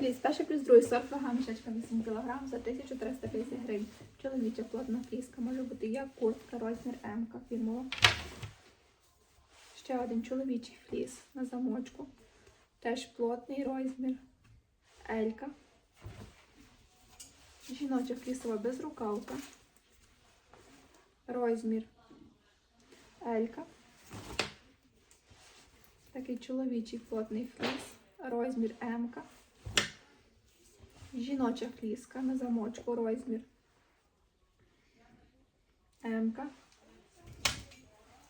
Фліс, перший плюс другий сорт, вага мішечка 8 кг за 1350 гривень. Чоловіча плотна фліска може бути як куртка, розмір М, фірмова. Ще один чоловічий фліс на замочку. Теж плотний розмір Елька. Жіноча флісова безрукавка. Розмір Елька. Такий чоловічий плотний фліс. Розмір М. Жіноча фліска на замочку. Розмір М.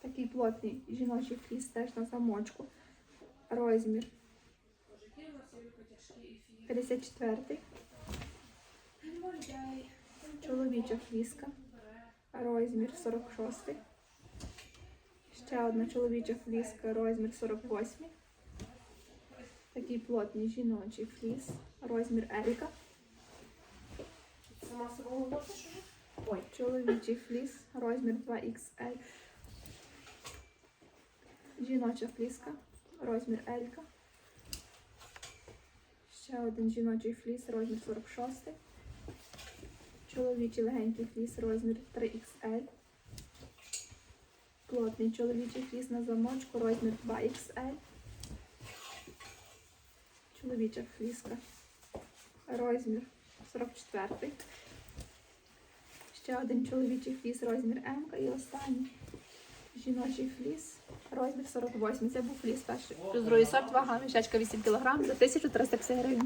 Такий плотний жіночий фліс теж на замочку. Розмір 54. Чоловіча фліска. Розмір 46. Ще одна чоловіча фліска, розмір 48. Такий плотний жіночий фліс, розмір Еріка. Сама собою носиш? Ой, чоловічий фліс, розмір 2XL. Жіноча фліска, розмір Елька. Ще один жіночий фліс, розмір 46. Чоловічий легенький фліс, розмір 3XL. Плотний чоловічий фліс на замочку, розмір 2XL. Чоловіча фліска, розмір 44. Ще один чоловічий фліс, розмір М і останній жіночий фліс, розмір 48. Це був фліс перший. Другий сорт, вага мішечка 8 кг за 1350 гривень.